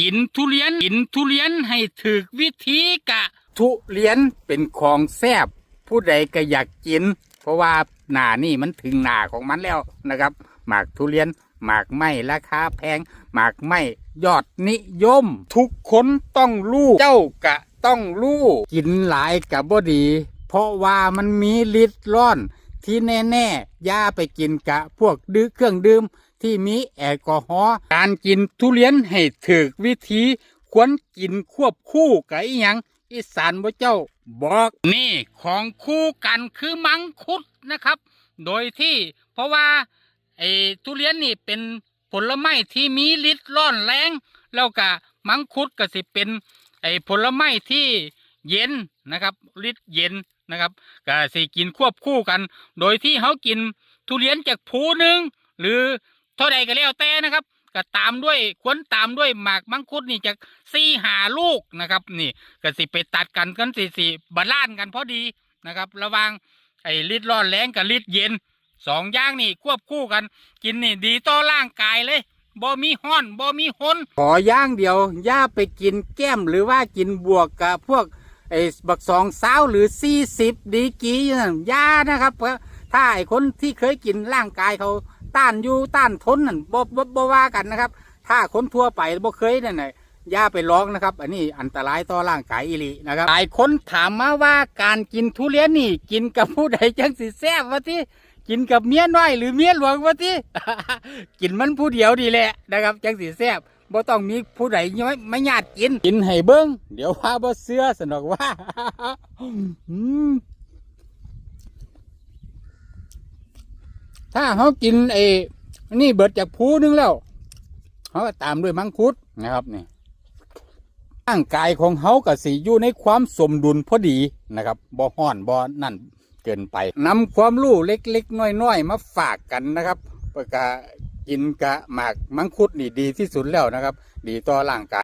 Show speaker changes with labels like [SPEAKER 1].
[SPEAKER 1] กินทุเรียนกินทุเรียนให้ถึกวิธีกะ
[SPEAKER 2] ทุเรียนเป็นของแซ่บผู้ใดก็อยากกิน เพราะว่าหนานี่มันถึงหนาของมันแล้วนะครับ หมากทุเรียนหมากไม้ราคาแพง หมากไม้ยอดนิยม ทุกคนต้องรู้เจ้ากะต้องรู้กินหลายกับบดี เพราะว่ามันมีฤทธิ์ร้อนที่แน่ๆย่าไปกินกะพวกดื้อเครื่องดื่ม ที่มีแอลกอฮอล์การกินทุเรียนให้ถึกวิธีควรกินควบคู่กับอีหยังอีสานบ่เจ้าบอก
[SPEAKER 1] นี่ของคู่กันคือมังคุดนะครับ โดยที่เพราะว่าไอ้ทุเรียนนี่เป็นผลไม้ที่มีฤทธิ์ร้อนแรงแล้วก็มังคุดก็สิเป็นไอ้ผลไม้ที่เย็นนะครับฤทธิ์เย็นนะครับก็สิกินควบคู่กัน โดยที่เขากินทุเรียนจากภูหนึ่งหรือ เท่าใดก็แล้วแต่นะครับก็ตามด้วยควรตามด้วยหมากมังคุดนี่จากสี่หาลูกนะครับ นี่ก็สิไปตัดกันกันสี่สี่บาลานกันพอดีนะครับ ระว่างไอ้ฤทธิ์ร้อนแรงกับฤทธิ์เย็นสองอย่างนี่ควบคู่กัน กินนี่ดีต่อร่างกายเลยบ่มีห้อนบ่มีหน
[SPEAKER 2] ขอย่างเดียวย่าไปกินแก้มหรือว่ากินบวกกับพวกไอ้บักสองสาวหรือสี่สิบดีกรีนั่นย่านะครับ เพราะถ้าไอ้คนที่เคยกินร่างกายเขา ต้านอยู่ต้านทนนั่นบ่บ่บ่ว่ากันนะครับ ถ้าคนทั่วไปบ่เคยนั่นน่ะอย่าไปลองนะครับ อันนี้อันตรายต่อร่างกายอีหลีนะครับหลายคนถามมาว่าการกินทุเรียนนี่ กินกับผู้ใดจังสิแซ่บวะที่กินกับเมียน้อยหรือเมียหลวงวะที่กินมันผู้เดียวดีแหละนะครับจังสิแซ่บบ่ต้องมีผู้ใดย้อยไม่ญาติกิน กินให้เบิ้งเดี๋ยวว่าบ่เสื้อสนอกว่า อืม ถ้าเขากินไอ้นี่เบิดจากผู้นึงแล้วเขาก็ตามด้วยมังคุดนะครับนี่ร่างกายของเขาก็สิอยู่ในความสมดุลพอดีนะครับบ่ห้อนบ่นั่นเกินไปนำความรู้เล็ก ๆ น้อยๆมาฝากกันนะครับเพื่อกะกินกะหมากมังคุดนี่ดีที่สุดแล้วนะครับ ดีต่อร่างกาย